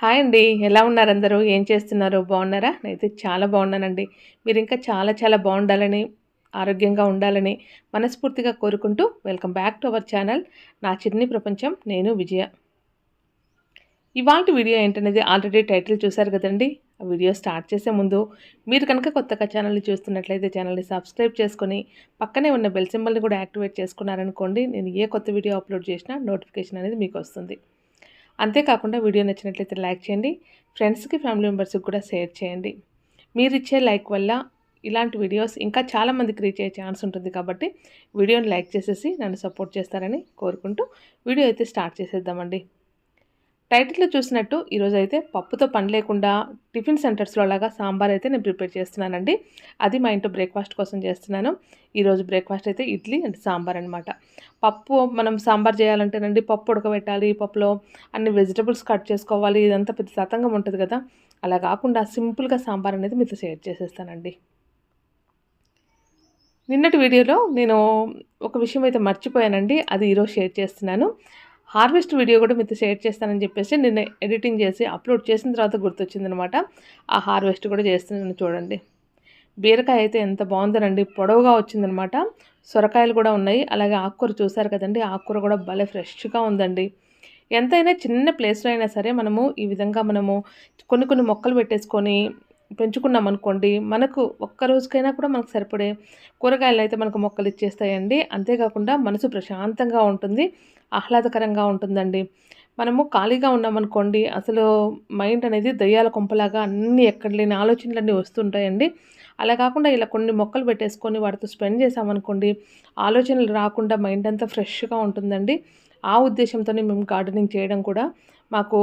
Hi అండి. ఎలా ఉన్నారు అందరూ? ఏం చేస్తున్నారు? బాగున్నారా? నేనైతే చాలా బాగున్నానండి. మీరు ఇంకా చాలా చాలా బాగుండాలని ఆరోగ్యంగా ఉండాలని మనస్ఫూర్తిగా కోరుకుంటూ welcome back to our channel. నా చిన్ని ప్రపంచం నేను విజయ. ఇవాళ వీడియో ఏంటనేది ఆల్రెడీ టైటిల్ చూశారు కదండి. ఆ వీడియో స్టార్ట్ చేసే ముందు మీరు కనుక కొత్తగా ఛానల్ని చూస్తున్నట్లయితే ఛానల్ని సబ్స్క్రైబ్ చేసుకొని పక్కనే ఉన్న బెల్ సింబల్ని కూడా యాక్టివేట్ చేసుకున్నారనుకోండి నేను ఏ కొత్త వీడియో అప్లోడ్ చేసినా నోటిఫికేషన్ అనేది మీకు వస్తుంది. అంతేకాకుండా వీడియో నచ్చినట్లయితే లైక్ చేయండి ఫ్రెండ్స్కి ఫ్యామిలీ మెంబర్స్కి కూడా షేర్ చేయండి. మీరు ఇచ్చే లైక్ వల్ల ఇలాంటి వీడియోస్ ఇంకా చాలామందికి రీచ్ అయ్యే ఛాన్స్ ఉంటుంది కాబట్టి వీడియోని లైక్ చేసేసి నన్ను సపోర్ట్ చేస్తారని కోరుకుంటూ వీడియో అయితే స్టార్ట్ చేసేద్దామండి. టైటిల్లో చూసినట్టు ఈరోజు అయితే పప్పుతో పని లేకుండా టిఫిన్ సెంటర్స్లో లాగా సాంబార్ అయితే నేను ప్రిపేర్ చేస్తున్నానండి. అది మా ఇంట్లో బ్రేక్ఫాస్ట్ కోసం చేస్తున్నాను. ఈరోజు బ్రేక్ఫాస్ట్ అయితే ఇడ్లీ అండ్ సాంబార్ అనమాట పప్పు మనం సాంబార్ చేయాలంటేనండి పప్పు ఉడకబెట్టాలి పప్పులో అన్ని వెజిటబుల్స్ కట్ చేసుకోవాలి ఇదంతా పెద్ద సతంగం ఉంటుంది కదా. అలా కాకుండా సింపుల్గా సాంబార్ అనేది మీతో షేర్ చేసేస్తానండి. నిన్నటి వీడియోలో నేను ఒక విషయం అయితే మర్చిపోయానండి. అది ఈరోజు షేర్ చేస్తున్నాను. హార్వెస్ట్ వీడియో కూడా మీతో షేర్ చేస్తానని చెప్పేసి నిన్న ఎడిటింగ్ చేసి అప్లోడ్ చేసిన తర్వాత గుర్తొచ్చిందనమాట. ఆ హార్వెస్ట్ కూడా చేస్తున్నాను చూడండి. బీరకాయ అయితే ఎంత బాగుందనండి. పొడవుగా వచ్చిందనమాట. సొరకాయలు కూడా ఉన్నాయి. అలాగే ఆకుకూర చూసారు కదండి. ఆకుకూర కూడా భలే ఫ్రెష్గా ఉందండి. ఎంతైనా చిన్న ప్లేస్లో అయినా సరే మనము ఈ విధంగా మనము కొన్ని కొన్ని మొక్కలు పెట్టేసుకొని పెంచుకున్నాం అనుకోండి మనకు ఒక్క రోజుకైనా కూడా మనకు సరిపడే కూరగాయలు అయితే మనకు మొక్కలు ఇచ్చేస్తాయండి. అంతేకాకుండా మనసు ప్రశాంతంగా ఉంటుంది. ఆహ్లాదకరంగా ఉంటుందండి. మనము ఖాళీగా ఉన్నామనుకోండి అసలు మైండ్ అనేది దయ్యాల కొంపలాగా అన్నీ ఎక్కడ లేని ఆలోచనలన్నీ వస్తుంటాయండి. అలా కాకుండా ఇలా కొన్ని మొక్కలు పెట్టేసుకొని వాటితో స్పెండ్ చేసామనుకోండి ఆలోచనలు రాకుండా మైండ్ అంతా ఫ్రెష్గా ఉంటుందండి. ఆ ఉద్దేశంతోనే మేము గార్డెనింగ్ చేయడం కూడా మాకు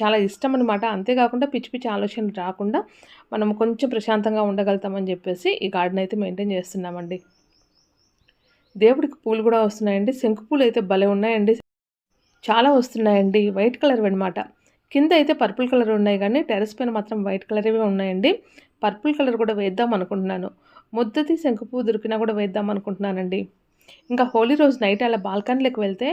చాలా ఇష్టం అనమాట అంతేకాకుండా పిచ్చి పిచ్చి ఆలోచనలు రాకుండా మనం కొంచెం ప్రశాంతంగా ఉండగలుగుతామని చెప్పేసి ఈ గార్డెన్ అయితే మెయింటైన్ చేస్తున్నామండి. దేవుడికి పూలు కూడా వస్తున్నాయండి. శంకు పూలు అయితే భలే ఉన్నాయండి. చాలా వస్తున్నాయండి. వైట్ కలర్ అనమాట కింద అయితే పర్పుల్ కలర్ ఉన్నాయి కానీ టెరస్ పైన మాత్రం వైట్ కలర్వే ఉన్నాయండి. పర్పుల్ కలర్ కూడా వేద్దాం అనుకుంటున్నాను. ముద్దతి శంకుపూ దొరికినా కూడా వేద్దాం అనుకుంటున్నానండి. ఇంకా హోలీ రోజు నైట్ అలా బాల్కనీలోకి వెళ్తే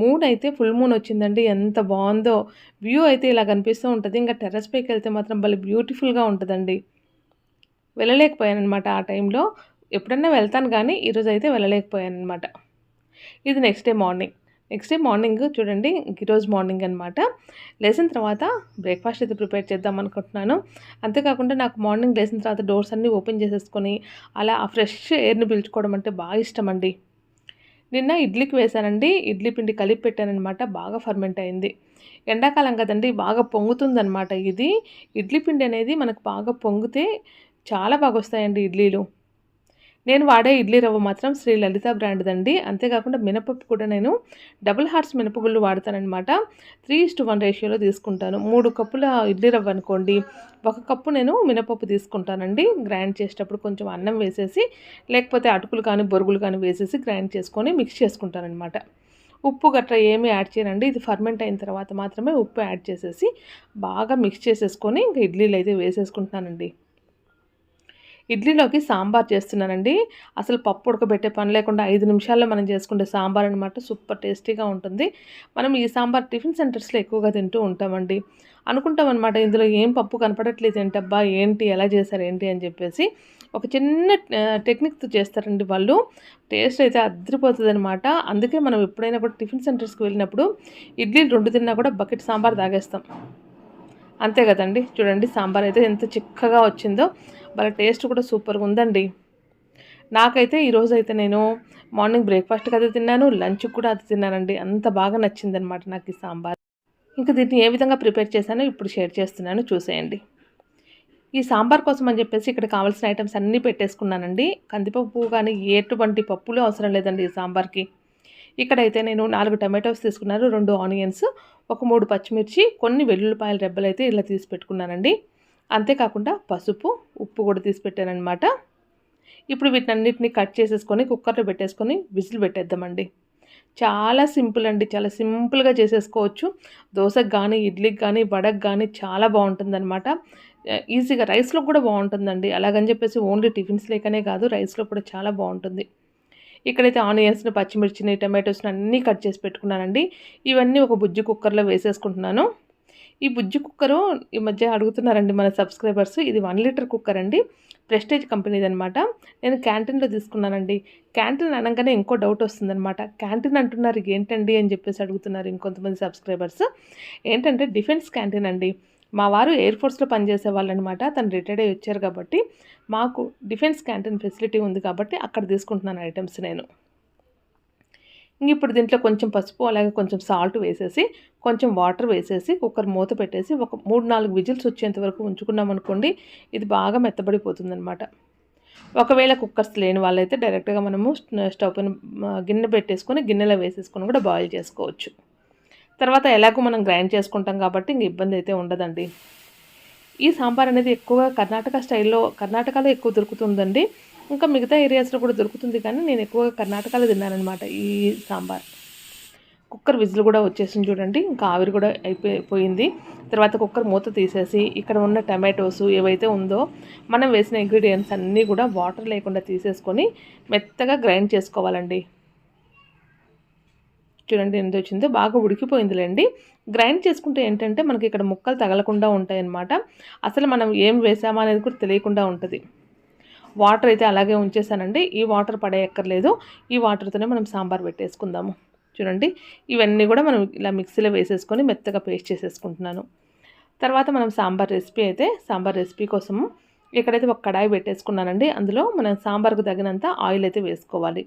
మూన్ అయితే ఫుల్ మూన్ వచ్చిందండి. ఎంత బాగుందో. వ్యూ అయితే ఇలా కనిపిస్తూ ఉంటుంది. ఇంకా టెర్రస్ పైకి వెళ్తే మాత్రం భలే బ్యూటిఫుల్గా ఉంటుందండి. వెళ్ళలేకపోయాను అనమాట ఆ టైంలో. ఎప్పుడన్నా వెళ్తాను కానీ ఈరోజు అయితే వెళ్ళలేకపోయాను అనమాట ఇది next day morning next day morning చూడండి ఈరోజు మార్నింగ్ అనమాట లేచిన తర్వాత బ్రేక్ఫాస్ట్ అయితే ప్రిపేర్ చేద్దాం అనుకుంటున్నాను. అంతేకాకుండా నాకు మార్నింగ్ లేచిన తర్వాత డోర్స్ అన్నీ ఓపెన్ చేసేసుకొని అలా ఆ ఫ్రెష్ ఎయిర్ని పీల్చుకోవడం అంటే బాగా ఇష్టం అండి. నిన్న ఇడ్లీకి వేశానండి ఇడ్లీ పిండి కలిపి పెట్టానమాట బాగా ఫర్మెంట్ అయింది. ఎండాకాలం కదండి బాగా పొంగుతుందనమాట ఇది. ఇడ్లీ పిండి అనేది మనకు బాగా పొంగితే చాలా బాగా వస్తాయండి ఇడ్లీలు. నేను వాడే ఇడ్లీ రవ్వ మాత్రం శ్రీ లలిత బ్రాండ్దండి అంతేకాకుండా మినపప్పు కూడా నేను డబుల్ హార్ట్స్ మినపగుళ్ళు వాడతానమాట త్రీ ఇస్టు వన్ రేషియోలో తీసుకుంటాను. మూడు కప్పుల ఇడ్లీ రవ్వ అనుకోండి. ఒక కప్పు నేను మినపప్పు తీసుకుంటానండి. గ్రైండ్ చేసేటప్పుడు కొంచెం అన్నం వేసేసి లేకపోతే అటుకులు కానీ బొరుగులు కానీ వేసేసి గ్రైండ్ చేసుకొని మిక్స్ చేసుకుంటానమాట ఉప్పు గట్రా ఏమీ యాడ్ చేయనండి. ఇది ఫర్మెంట్ అయిన తర్వాత మాత్రమే ఉప్పు యాడ్ చేసేసి బాగా మిక్స్ చేసేసుకొని ఇంకా ఇడ్లీలు అయితే వేసేసుకుంటున్నానండి. ఇడ్లీలోకి సాంబార్ చేస్తున్నానండి. అసలు పప్పు ఉడకబెట్టే పని లేకుండా ఐదు నిమిషాల్లో మనం చేసుకుంటే సాంబార్ అనమాట సూపర్ టేస్టీగా ఉంటుంది. మనం ఈ సాంబార్ టిఫిన్ సెంటర్స్లో ఎక్కువగా తింటూ ఉంటామండి. అనుకుంటాం అనమాట ఇందులో ఏం పప్పు కనపడట్లేదు ఏంటబ్బా ఏంటి ఎలా చేశారు ఏంటి అని చెప్పేసి. ఒక చిన్న టెక్నిక్తో చేస్తారండి వాళ్ళు. టేస్ట్ అయితే అద్దరిపోతుంది అనమాట అందుకే మనం ఎప్పుడైనా కూడా టిఫిన్ సెంటర్స్కి వెళ్ళినప్పుడు ఇడ్లీలు రెండు తిన్నా కూడా బకెట్ సాంబార్ తాగేస్తాం. అంతే కదండి. చూడండి సాంబార్ అయితే ఎంత చిక్కగా వచ్చిందో. వాళ్ళ టేస్ట్ కూడా సూపర్గా ఉందండి. నాకైతే ఈరోజు అయితే నేను మార్నింగ్ బ్రేక్ఫాస్ట్కి అది తిన్నాను లంచ్కి కూడా అది తిన్నానండి. అంత బాగా నచ్చిందనమాట నాకు ఈ సాంబార్. ఇంకా దీన్ని ఏ విధంగా ప్రిపేర్ చేశానో ఇప్పుడు షేర్ చేస్తున్నాను చూసేయండి. ఈ సాంబార్ కోసం అని చెప్పేసి ఇక్కడ కావాల్సిన ఐటమ్స్ అన్నీ పెట్టేసుకున్నానండి. కందిపప్పు కానీ ఎటువంటి పప్పులు అవసరం లేదండి ఈ సాంబార్కి. ఇక్కడైతే నేను నాలుగు టమాటోస్ తీసుకున్నాను రెండు ఆనియన్స్ ఒక మూడు పచ్చిమిర్చి కొన్ని వెల్లుల్లిపాయల రెబ్బలు అయితే ఇలా తీసి పెట్టుకున్నానండి. అంతేకాకుండా పసుపు ఉప్పు కూడా తీసి పెట్టానమాట ఇప్పుడు వీటన్నిటిని కట్ చేసేసుకొని కుక్కర్లో పెట్టేసుకొని విజిల్ పెట్టేద్దామండి. చాలా సింపుల్ అండి. చాలా సింపుల్గా చేసేసుకోవచ్చు. దోశకు కానీ ఇడ్లీకి కానీ వడకు కానీ చాలా బాగుంటుందన్నమాట. ఈజీగా రైస్లో కూడా బాగుంటుందండి. అలాగని చెప్పేసి ఓన్లీ టిఫిన్స్ లేకనే కాదు రైస్లో కూడా చాలా బాగుంటుంది. ఇక్కడైతే ఆనియన్స్ని పచ్చిమిర్చిని టమాటోస్ని అన్నీ కట్ చేసి పెట్టుకున్నానండి. ఇవన్నీ ఒక బుజ్జి కుక్కర్లో వేసేసుకుంటున్నాను. ఈ బుజ్జి కుక్కరు ఈ మధ్య అడుగుతున్నారండి మన సబ్స్క్రైబర్స్. ఇది వన్ లీటర్ కుక్కర్ అండి. ప్రెస్టేజ్ కంపెనీది అనమాట నేను క్యాంటీన్లో తీసుకున్నానండి. క్యాంటీన్ అనగానే ఇంకో డౌట్ వస్తుందన్నమాట. క్యాంటీన్ అంటున్నారు ఏంటండి అని చెప్పేసి అడుగుతున్నారు ఇంకొంతమంది సబ్స్క్రైబర్స్. ఏంటంటే డిఫెన్స్ క్యాంటీన్ అండి. మా వారు ఎయిర్ ఫోర్స్లో పనిచేసే వాళ్ళు అనమాట తను రిటైర్డ్ అయ్యి వచ్చారు కాబట్టి మాకు డిఫెన్స్ క్యాంటీన్ ఫెసిలిటీ ఉంది కాబట్టి అక్కడ తీసుకుంటున్నాను ఐటమ్స్ నేను. ఇప్పుడు దీంట్లో కొంచెం పసుపు అలాగే కొంచెం సాల్ట్ వేసేసి కొంచెం వాటర్ వేసేసి కుక్కర్ మూత పెట్టేసి ఒక మూడు నాలుగు విజిల్స్ వచ్చేంత వరకు ఉంచుకున్నాం అనుకోండి ఇది బాగా మెత్తబడిపోతుంది అనమాట ఒకవేళ కుక్కర్స్ లేని వాళ్ళైతే డైరెక్ట్గా మనము స్టవ్ పైన గిన్నె పెట్టేసుకొని గిన్నెలో వేసేసుకొని కూడా బాయిల్ చేసుకోవచ్చు. తర్వాత ఎలాగో మనం గ్రైండ్ చేసుకుంటాం కాబట్టి ఇంక ఇబ్బంది అయితే ఉండదండి. ఈ సాంబార్ అనేది ఎక్కువగా కర్ణాటక స్టైల్లో కర్ణాటకలో ఎక్కువ దొరుకుతుందండి. ఇంకా మిగతా ఏరియాస్లో కూడా దొరుకుతుంది కానీ నేను ఎక్కువగా కర్ణాటకలో తిన్నానమాట ఈ సాంబార్. కుక్కర్ విజిల్ కూడా వచ్చేసింది చూడండి ఇంకా ఆవిరి కూడా అయిపోయింది తర్వాత కుక్కర్ మూత తీసేసి ఇక్కడ ఉన్న టమాటోస్ ఏవైతే ఉందో మనం వేసిన ఇంగ్రీడియంట్స్ అన్నీ కూడా వాటర్ లేకుండా తీసేసుకొని మెత్తగా గ్రైండ్ చేసుకోవాలండి. చూడండి ఎంత వచ్చిందో బాగా ఉడికిపోయిందిలేండి. గ్రైండ్ చేసుకుంటే ఏంటంటే మనకి ఇక్కడ ముక్కలు తగలకుండా ఉంటాయన్నమాట. అసలు మనం ఏం వేసామా అనేది కూడా తెలియకుండా ఉంటుంది. వాటర్ అయితే అలాగే ఉంచేసానండి ఈ వాటర్ పడేయక్కర్లేదు. ఈ వాటర్తోనే మనం సాంబార్ పెట్టేసుకుందాము. చూడండి. ఇవన్నీ కూడా మనం ఇలా మిక్సీలో వేసేసుకొని మెత్తగా పేస్ట్ చేసేసుకుంటున్నాను. తర్వాత మనం సాంబార్ రెసిపీ అయితే సాంబార్ రెసిపీ కోసము ఇక్కడైతే ఒక కడాయి పెట్టేసుకున్నానండి. అందులో మనం సాంబార్కు తగినంత ఆయిల్ అయితే వేసుకోవాలి.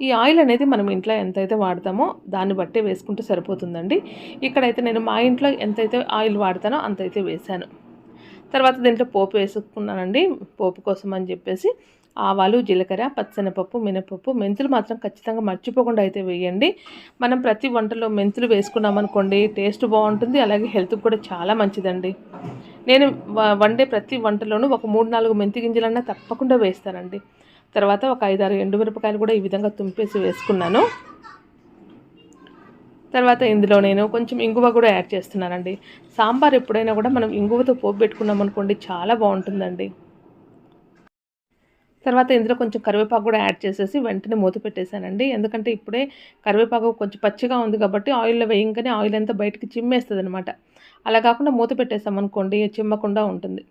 ఈ ఆయిల్ అనేది మనం ఇంట్లో ఎంతైతే వాడతామో దాన్ని బట్టే వేసుకుంటే సరిపోతుందండి. ఇక్కడైతే నేను మా ఇంట్లో ఎంతైతే ఆయిల్ వాడతానో అంతైతే వేశాను తర్వాత దీంట్లో పోపు వేసుకున్నానండి. పోపు కోసం అని చెప్పేసి ఆవాలు జీలకర్ర పచ్చనపప్పు మినపప్పు మెంతులు మాత్రం ఖచ్చితంగా మర్చిపోకుండా అయితే వేయండి. మనం ప్రతి వంటలో మెంతులు వేసుకున్నామనుకోండి టేస్ట్ బాగుంటుంది అలాగే హెల్త్కి కూడా చాలా మంచిదండి. నేను వండే ప్రతి వంటలోనూ ఒక మూడు నాలుగు మెంతి గింజలన్నా తప్పకుండా వేస్తానండి. తర్వాత ఒక ఐదారు ఎండుమిరపకాయలు కూడా ఈ విధంగా తుంపేసి వేసుకున్నాను. తర్వాత ఇందులో నేను కొంచెం ఇంగువ కూడా యాడ్ చేస్తున్నానండి. సాంబార్ ఎప్పుడైనా కూడా మనం ఇంగువతో పోపు పెట్టుకున్నాం అనుకోండి చాలా బాగుంటుందండి. తర్వాత ఇందులో కొంచెం కరివేపాకు కూడా యాడ్ చేసేసి వెంటనే మూత పెట్టేశానండి. ఎందుకంటే ఇప్పుడే కరివేపాకు కొంచెం పచ్చిగా ఉంది కాబట్టి ఆయిల్లో వేయంగానే ఆయిల్ అంతా బయటకు చిమ్మేస్తుంది అనమాట అలా కాకుండా మూత పెట్టేసామనుకోండి చిమ్మకుండా ఉంటుంది.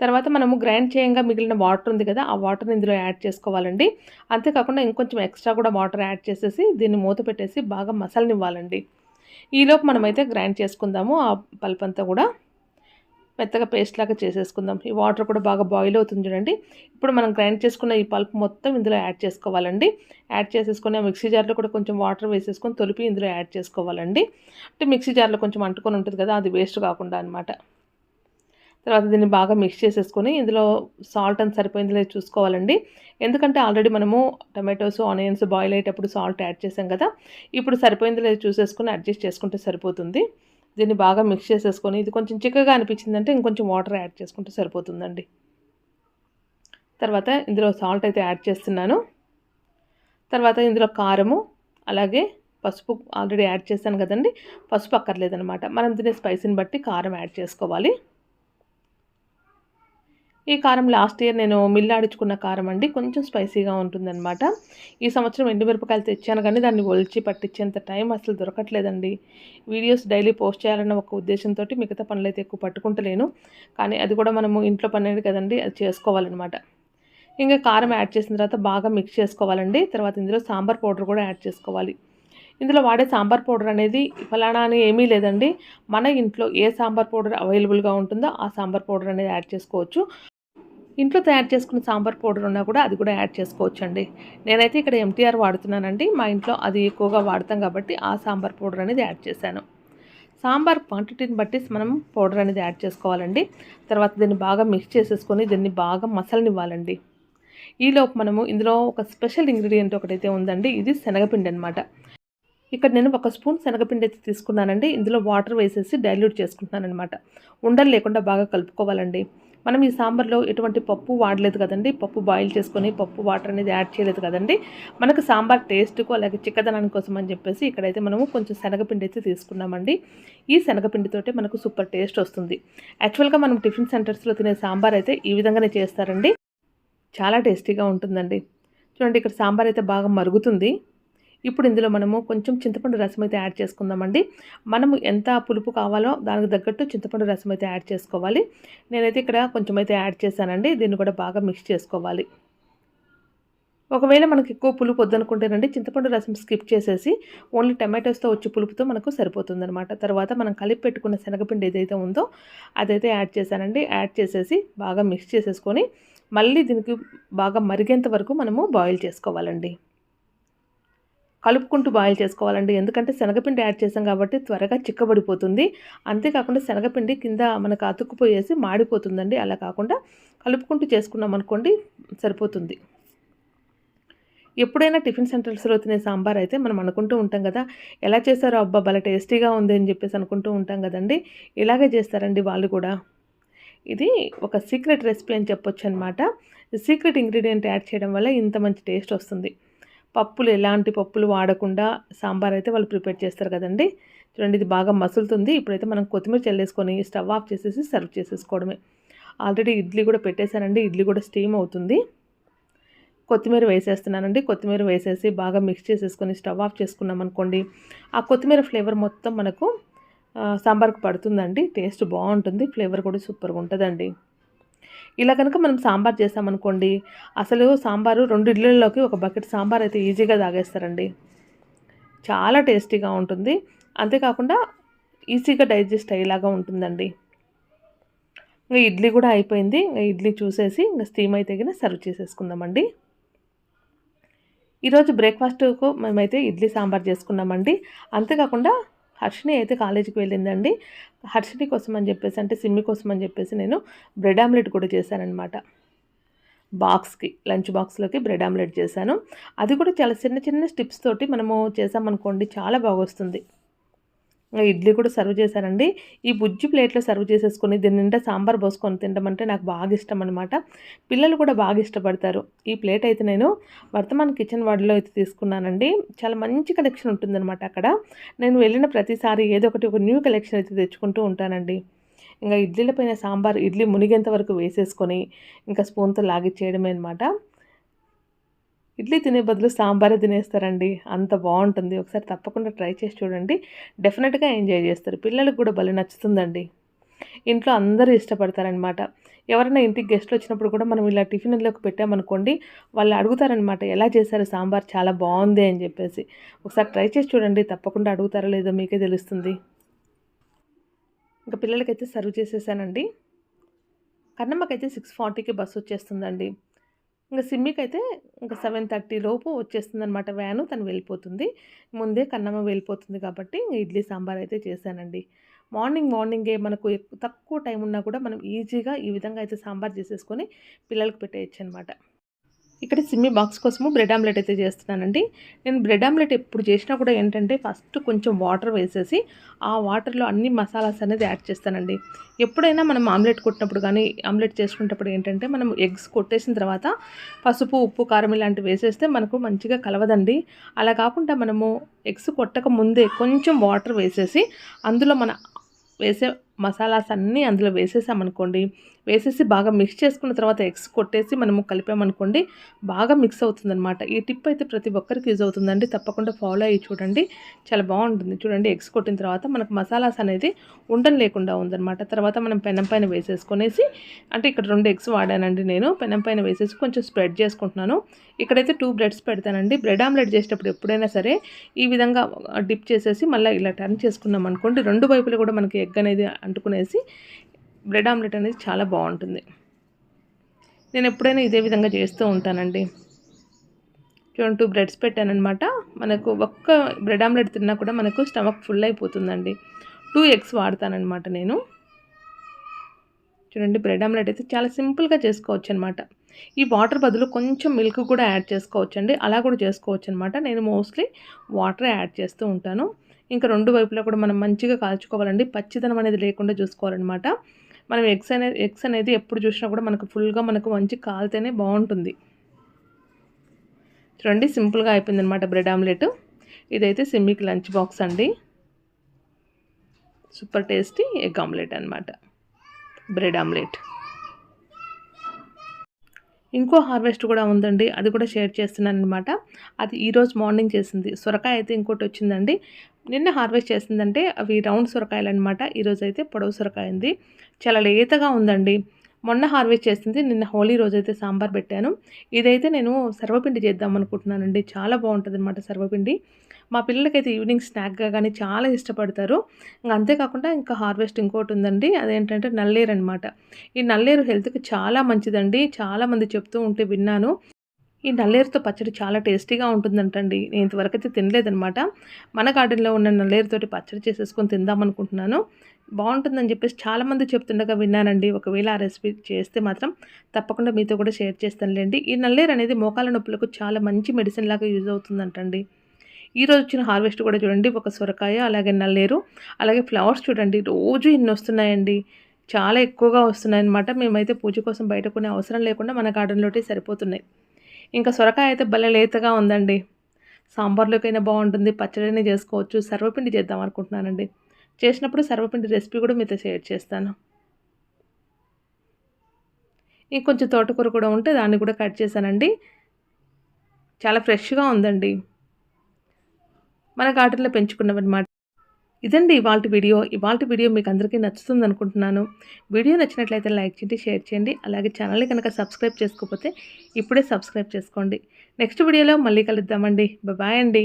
తర్వాత మనము గ్రైండ్ చేయంగా మిగిలిన వాటర్ ఉంది కదా ఆ వాటర్ని ఇందులో యాడ్ చేసుకోవాలండి. అంతేకాకుండా ఇంకొంచెం ఎక్స్ట్రా కూడా వాటర్ యాడ్ చేసేసి దీన్ని మూత పెట్టేసి బాగా మసలనివ్వాలండి. ఈలోపు మనమైతే గ్రైండ్ చేసుకుందాము ఆ పల్ప్ అంతా కూడా. మెత్తగా పేస్ట్ లాగా చేసేసుకుందాం. ఈ వాటర్ కూడా బాగా బాయిల్ అవుతుంది చూడండి. ఇప్పుడు మనం గ్రైండ్ చేసుకున్న ఈ పల్ప్ మొత్తం ఇందులో యాడ్ చేసుకోవాలండి. యాడ్ చేసేసుకొని మిక్సీ జార్లో కూడా కొంచెం వాటర్ వేసేసుకొని తొలిపి ఇందులో యాడ్ చేసుకోవాలండి. అంటే మిక్సీ జార్లో కొంచెం అంటుకొని ఉంటుంది కదా అది వేస్ట్ కాకుండా అనమాట తర్వాత దీన్ని బాగా మిక్స్ చేసేసుకొని ఇందులో సాల్ట్ అని సరిపోయింది లేదు చూసుకోవాలండి. ఎందుకంటే ఆల్రెడీ మనము టమాటోస్ ఆనియన్స్ బాయిల్ అయ్యేటప్పుడు సాల్ట్ యాడ్ చేసాం కదా ఇప్పుడు సరిపోయింది లేదు చూసేసుకొని అడ్జస్ట్ చేసుకుంటే సరిపోతుంది. దీన్ని బాగా మిక్స్ చేసేసుకొని ఇది కొంచెం చిక్కగా అనిపించిందంటే ఇంకొంచెం వాటర్ యాడ్ చేసుకుంటే సరిపోతుందండి. తర్వాత ఇందులో సాల్ట్ అయితే యాడ్ చేస్తున్నాను. తర్వాత ఇందులో కారము అలాగే పసుపు ఆల్రెడీ యాడ్ చేశాను కదండి పసుపు అక్కర్లేదనమాట మనం తినే స్పైసీని బట్టి కారం యాడ్ చేసుకోవాలి. ఈ కారం లాస్ట్ ఇయర్ నేను మిల్లాడించుకున్న కారం అండి. కొంచెం స్పైసీగా ఉంటుందన్నమాట. ఈ సంవత్సరం ఎండుమిరపకాయలు తెచ్చాను కానీ దాన్ని ఒలిచి పట్టించేంత టైం అసలు దొరకట్లేదండి. వీడియోస్ డైలీ పోస్ట్ చేయాలన్న ఒక ఉద్దేశంతో మిగతా పనులు అయితే ఎక్కువ పట్టుకుంటలేను. కానీ అది కూడా మనము ఇంట్లో పనేది కదండి అది చేసుకోవాలన్నమాట. ఇంకా కారం యాడ్ చేసిన తర్వాత బాగా మిక్స్ చేసుకోవాలండి. తర్వాత ఇందులో సాంబార్ పౌడర్ కూడా యాడ్ చేసుకోవాలి. ఇందులో వాడే సాంబార్ పౌడర్ అనేది ఫలానా అని ఏమీ లేదండి. మన ఇంట్లో ఏ సాంబార్ పౌడర్ అవైలబుల్గా ఉంటుందో ఆ సాంబార్ పౌడర్ అనేది యాడ్ చేసుకోవచ్చు. ఇంట్లో తయారు చేసుకున్న సాంబార్ పౌడర్ ఉన్నా కూడా అది కూడా యాడ్ చేసుకోవచ్చు అండి నేనైతే ఇక్కడ ఎంటీఆర్ వాడుతున్నానండి. మా ఇంట్లో అది ఎక్కువగా వాడతాం కాబట్టి ఆ సాంబార్ పౌడర్ అనేది యాడ్ చేశాను. సాంబార్ క్వాంటిటీని బట్టి మనం పౌడర్ అనేది యాడ్ చేసుకోవాలండి. తర్వాత దీన్ని బాగా మిక్స్ చేసేసుకొని దీన్ని బాగా మసలనివ్వాలండి. ఈలోపు మనము ఇందులో ఒక స్పెషల్ ఇంగ్రీడియంట్ ఒకటైతే ఉందండి. ఇది శనగపిండి అనమాట ఇక్కడ నేను ఒక స్పూన్ శనగపిండి అయితే తీసుకున్నానండి. ఇందులో వాటర్ వేసేసి డైల్యూట్ చేసుకుంటున్నాను అనమాట ఉండలు లేకుండా బాగా కలుపుకోవాలండి. మనం ఈ సాంబార్లో ఎటువంటి పప్పు వాడలేదు కదండి. పప్పు బాయిల్ చేసుకొని పప్పు వాటర్ అనేది యాడ్ చేయలేదు కదండి. మనకు సాంబార్ టేస్ట్కు అలాగే చిక్కదనాని కోసం అని చెప్పేసి ఇక్కడైతే మనము కొంచెం శనగపిండి అయితే తీసుకున్నామండి. ఈ శనగపిండితోటే మనకు సూపర్ టేస్ట్ వస్తుంది. యాక్చువల్గా మనం టిఫిన్ సెంటర్స్లో తినే సాంబార్ అయితే ఈ విధంగానే చేస్తారండి. చాలా టేస్టీగా ఉంటుందండి. చూడండి ఇక్కడ సాంబార్ అయితే బాగా మరుగుతుంది. ఇప్పుడు ఇందులో మనము కొంచెం చింతపండు రసం అయితే యాడ్ చేసుకుందామండి. మనము ఎంత పులుపు కావాలో దానికి తగ్గట్టు చింతపండు రసం అయితే యాడ్ చేసుకోవాలి. నేనైతే ఇక్కడ కొంచెం అయితే యాడ్ చేశానండి. దీన్ని కూడా బాగా మిక్స్ చేసుకోవాలి. ఒకవేళ మనకి ఎక్కువ పులుపు వద్దనుకుంటేనండి చింతపండు రసం స్కిప్ చేసేసి ఓన్లీ టమాటోస్తో వచ్చి పులుపుతో మనకు సరిపోతుందనమాట తర్వాత మనం కలిపి పెట్టుకున్న శనగపిండి ఏదైతే ఉందో అదైతే యాడ్ చేశానండి. యాడ్ చేసేసి బాగా మిక్స్ చేసేసుకొని మళ్ళీ దీనికి బాగా మరిగేంత వరకు మనము బాయిల్ చేసుకోవాలండి. కలుపుకుంటూ బాయిల్ చేసుకోవాలండి. ఎందుకంటే శనగపిండి యాడ్ చేసాం కాబట్టి త్వరగా చిక్కబడిపోతుంది. అంతేకాకుండా శనగపిండి కింద మనకు అతుక్కుపోయేసి మాడిపోతుందండి. అలా కాకుండా కలుపుకుంటూ చేసుకున్నాం అనుకోండి సరిపోతుంది. ఎప్పుడైనా టిఫిన్ సెంటర్స్లో తినే సాంబార్ అయితే మనం అనుకుంటూ ఉంటాం కదా ఎలా చేస్తారో అబ్బా భలే టేస్టీగా ఉంది అని చెప్పేసి అనుకుంటూ ఉంటాం కదండి. ఇలాగే చేస్తారండి వాళ్ళు కూడా. ఇది ఒక సీక్రెట్ రెసిపీ అని చెప్పొచ్చు అనమాట సీక్రెట్ ఇంగ్రీడియంట్ యాడ్ చేయడం వల్ల ఇంత మంచి టేస్ట్ వస్తుంది. పప్పులు ఎలాంటి పప్పులు వాడకుండా సాంబార్ అయితే వాళ్ళు ప్రిపేర్ చేస్తారు కదండి. చూడండి ఇది బాగా మసులుతుంది. ఇప్పుడైతే మనం కొత్తిమీర చల్లేసుకొని స్టవ్ ఆఫ్ చేసేసి సర్వ్ చేసేసుకోవడమే. ఆల్రెడీ ఇడ్లీ కూడా పెట్టేశానండి. ఇడ్లీ కూడా స్టీమ్ అవుతుంది. కొత్తిమీర వేసేస్తున్నానండి. కొత్తిమీర వేసేసి బాగా మిక్స్ చేసేసుకొని స్టవ్ ఆఫ్ చేసుకున్నాం అనుకోండి ఆ కొత్తిమీర ఫ్లేవర్ మొత్తం మనకు సాంబార్కి పడుతుందండి. టేస్ట్ బాగుంటుంది. ఫ్లేవర్ కూడా సూపర్గా ఉంటుందండి. ఇలా కనుక మనం సాంబార్ చేసామనుకోండి అసలు సాంబారు రెండు ఇడ్లీల్లోకి ఒక బకెట్ సాంబార్ అయితే ఈజీగా తాగేస్తారండి. చాలా టేస్టీగా ఉంటుంది. అంతేకాకుండా ఈజీగా డైజెస్ట్ అయ్యేలాగా ఉంటుందండి. ఇంకా ఇడ్లీ కూడా అయిపోయింది. ఇంకా ఇడ్లీ చూసేసి ఇంకా స్టీమ్ అయితే సర్వ్ చేసేసుకుందామండి. ఈరోజు బ్రేక్ఫాస్ట్కు మేమైతే ఇడ్లీ సాంబార్ చేసుకున్నామండి. అంతేకాకుండా హర్షిని అయితే కాలేజీకి వెళ్ళిందండి. హర్షిని కోసం అని చెప్పేసి అంటే సిమ్మి కోసం అని చెప్పేసి నేను బ్రెడ్ ఆమ్లెట్ కూడా చేశానమాట బాక్స్కి లంచ్ బాక్స్లోకి బ్రెడ్ ఆమ్లెట్ చేశాను. అది కూడా చాలా చిన్న చిన్న స్టిప్స్ తోటి మనము చేసామనుకోండి చాలా బాగా వస్తుంది ఇడ్లీ కూడా సర్వ్ చేశారండి ఈ బుజ్జి ప్లేట్లో సర్వ్ చేసేసుకొని దీని నిండా సాంబార్ పోసుకొని తినమంటే నాకు బాగా ఇష్టం అనమాట పిల్లలు కూడా బాగా ఇష్టపడతారు. ఈ ప్లేట్ అయితే నేను వర్తమాన్ కిచెన్ వార్డులో అయితే తీసుకున్నానండి. చాలా మంచి కలెక్షన్ ఉంటుందన్నమాట అక్కడ. నేను వెళ్ళిన ప్రతిసారి ఏదో ఒకటి ఒక న్యూ కలెక్షన్ అయితే తెచ్చుకుంటూ ఉంటానండి. ఇంకా ఇడ్లీల పైన సాంబార్ ఇడ్లీ మునిగేంత వరకు వేసేసుకొని ఇంకా స్పూన్తో లాగిచ్చేయడమే అనమాట ఇడ్లీ తినే బదులు సాంబారే తినేస్తారండి. అంత బాగుంటుంది. ఒకసారి తప్పకుండా ట్రై చేసి చూడండి. డెఫినెట్గా ఎంజాయ్ చేస్తారు. పిల్లలకు కూడా భలే నచ్చుతుందండి. ఇంట్లో అందరూ ఇష్టపడతారనమాట ఎవరైనా ఇంటికి గెస్ట్లు వచ్చినప్పుడు కూడా మనం ఇలా టిఫిన్లోకి పెట్టామనుకోండి వాళ్ళు అడుగుతారనమాట ఎలా చేశారు సాంబార్? చాలా బాగుంది అని చెప్పేసి. ఒకసారి ట్రై చేసి చూడండి. తప్పకుండా అడుగుతారో లేదో మీకే తెలుస్తుంది. ఇంకా పిల్లలకైతే సర్వ్ చేసేసానండి. కన్నమ్మకైతే సిక్స్ ఫార్టీకి బస్సు వచ్చేస్తుందండి. ఇంకా సిమ్మికి అయితే ఇంకా సెవెన్ థర్టీ లోపు వచ్చేస్తుంది అనమాట వ్యాను తను వెళ్ళిపోతుంది. ముందే కన్నమ్మ వెళ్ళిపోతుంది కాబట్టి ఇడ్లీ సాంబార్ అయితే చేశానండి. మార్నింగ్ మార్నింగే మనకు తక్కువ టైం ఉన్నా కూడా మనం ఈజీగా ఈ విధంగా అయితే సాంబార్ చేసేసుకొని పిల్లలకు పెట్టేయచ్చు అనమాట ఇక్కడ సిమ్మి బాక్స్ కోసము బ్రెడ్ ఆమ్లెట్ అయితే చేస్తున్నానండి. నేను బ్రెడ్ ఆమ్లెట్ ఎప్పుడు చేసినా కూడా ఏంటంటే ఫస్ట్ కొంచెం వాటర్ వేసేసి ఆ వాటర్లో అన్ని మసాలాస్ అనేది యాడ్ చేస్తానండి. ఎప్పుడైనా మనం ఆమ్లెట్ కొట్టినప్పుడు కానీ ఆమ్లెట్ చేసుకునేటప్పుడు ఏంటంటే మనం ఎగ్స్ కొట్టేసిన తర్వాత పసుపు ఉప్పు కారం ఇలాంటివి వేసేస్తే మనకు మంచిగా కలవదండి. అలా కాకుండా మనము ఎగ్స్ కొట్టక ముందే కొంచెం వాటర్ వేసేసి అందులో మన వేసే మసాలాస్ అన్నీ అందులో వేసేసామనుకోండి వేసేసి బాగా మిక్స్ చేసుకున్న తర్వాత ఎగ్స్ కొట్టేసి మనము కలిపామనుకోండి బాగా మిక్స్ అవుతుందనమాట ఈ టిప్ అయితే ప్రతి ఒక్కరికి యూజ్ అవుతుందండి. తప్పకుండా ఫాలో అయ్యి చూడండి. చాలా బాగుంటుంది. చూడండి ఎగ్స్ కొట్టిన తర్వాత మనకు మసాలాస్ అనేది ఉండం లేకుండా ఉందన్నమాట. తర్వాత మనం పెనం పైన వేసేసుకునేసి అంటే ఇక్కడ రెండు ఎగ్స్ వాడానండి నేను. పెనం పైన వేసేసి కొంచెం స్ప్రెడ్ చేసుకుంటున్నాను. ఇక్కడైతే టూ బ్రెడ్స్ పెడతానండి. బ్రెడ్ ఆమ్లెట్ చేసేటప్పుడు ఎప్పుడైనా సరే ఈ విధంగా డిప్ చేసేసి మళ్ళీ ఇలా టర్న్ చేసుకున్నాం అనుకోండి రెండు వైపులు కూడా మనకి ఎగ్ అనేది అంటుకునేసి బ్రెడ్ ఆమ్లెట్ అనేది చాలా బాగుంటుంది. నేను ఎప్పుడైనా ఇదే విధంగా చేస్తూ ఉంటానండి. చూడండి టూ బ్రెడ్స్ పెట్టానమాట మనకు ఒక్క బ్రెడ్ ఆమ్లెట్ తిన్నా కూడా మనకు స్టమక్ ఫుల్ అయిపోతుందండి. టూ ఎగ్స్ వాడతానమాట నేను. చూడండి బ్రెడ్ ఆమ్లెట్ అయితే చాలా సింపుల్గా చేసుకోవచ్చు అనమాట ఈ వాటర్ బదులు కొంచెం మిల్క్ కూడా యాడ్ చేసుకోవచ్చండి. అలా కూడా చేసుకోవచ్చు అనమాట నేను మోస్ట్లీ వాటర్ యాడ్ చేస్తూ ఉంటాను. ఇంకా రెండు వైపులా కూడా మనం మంచిగా కాల్చుకోవాలండి. పచ్చిదనం అనేది లేకుండా చూసుకోవాలన్నమాట. మనం ఎగ్స్ అనేది ఎగ్స్ అనేది ఎప్పుడు చూసినా కూడా మనకు ఫుల్గా మనకు మంచి కాలితేనే బాగుంటుంది. చూడండి సింపుల్గా అయిపోయింది అనమాట బ్రెడ్ ఆమ్లెట్. ఇదైతే సిమ్మికి లంచ్ బాక్స్ అండి. సూపర్ టేస్టీ ఎగ్ ఆమ్లెట్ అనమాట బ్రెడ్ ఆమ్లెట్. ఇంకో హార్వెస్ట్ కూడా ఉందండి. అది కూడా షేర్ చేస్తున్నాను అనమాట అది ఈరోజు మార్నింగ్ చేసింది. సొరకాయ అయితే ఇంకోటి వచ్చిందండి. నిన్న హార్వెస్ట్ చేసిందంటే అవి రౌండ్ సొరకాయలు అనమాట ఈరోజు అయితే పొడవు సొరకాయ ఉంది చాలా లేతగా ఉందండి. మొన్న హార్వెస్ట్ చేసింది నిన్న హోలీ రోజైతే సాంబార్ పెట్టాను. ఇదైతే నేను సర్వపిండి చేద్దాం అనుకుంటున్నానండి చాలా బాగుంటుంది అనమాట సర్వపిండి. మా పిల్లలకైతే ఈవినింగ్ స్నాక్గా కానీ చాలా ఇష్టపడతారు. ఇంకా అంతేకాకుండా ఇంకా హార్వెస్ట్ ఇంకోటి ఉందండి అదేంటంటే నల్లేరు అనమాట ఈ నల్లేరు హెల్త్కి చాలా మంచిదండి. చాలామంది చెప్తూ ఉంటే విన్నాను. ఈ నల్లేరుతో పచ్చడి చాలా టేస్టీగా ఉంటుందంటండి. నేను ఇంతవరకు అయితే తినలేదనమాట మన గార్డెన్లో ఉన్న నల్లేరుతోటి పచ్చడి చేసేసుకొని తిందాం అనుకుంటున్నాను. బాగుంటుందని చెప్పేసి చాలామంది చెప్తుండగా విన్నానండి. ఒకవేళ ఆ రెసిపీ చేస్తే మాత్రం తప్పకుండా మీతో కూడా షేర్ చేస్తానులేండి. ఈ నల్లేరు అనేది మోకాల నొప్పులకు చాలా మంచి మెడిసిన్ లాగా యూజ్ అవుతుందంటండి. ఈరోజు వచ్చిన హార్వెస్ట్ కూడా చూడండి. ఒక సొరకాయ అలాగే నల్లేరు అలాగే ఫ్లవర్స్ చూడండి. రోజు ఇన్ని వస్తున్నాయండి. చాలా ఎక్కువగా వస్తున్నాయి అనమాట మేమైతే పూజ కోసం బయట కొనే అవసరం లేకుండా మన గార్డెన్లోటే సరిపోతున్నాయి. ఇంకా సొరకాయ అయితే భలే లేతగా ఉందండి. సాంబార్లోకైనా బాగుంటుంది పచ్చడిని చేసుకోవచ్చు సర్వపిండి చేద్దాం అనుకుంటున్నానండి. చేసినప్పుడు సర్వపిండి రెసిపీ కూడా మీతో షేర్ చేస్తాను. ఇంకొంచెం తోటకూర కూడా ఉంటే దాన్ని కూడా కట్ చేశానండి. చాలా ఫ్రెష్గా ఉందండి. మన గార్డెన్లో పెంచుకున్నామన్నమాట ఇదండి ఇవాళ వీడియో. ఇవాళ వీడియో మీకు అందరికీ నచ్చుతుంది అనుకుంటున్నాను వీడియో నచ్చినట్లయితే లైక్ చేయండి షేర్ చేయండి. అలాగే ఛానల్ని కనుక సబ్స్క్రైబ్ చేసుకోకపోతే ఇప్పుడే సబ్స్క్రైబ్ చేసుకోండి. నెక్స్ట్ వీడియోలో మళ్ళీ కలుద్దామండి. బాయ్ అండి.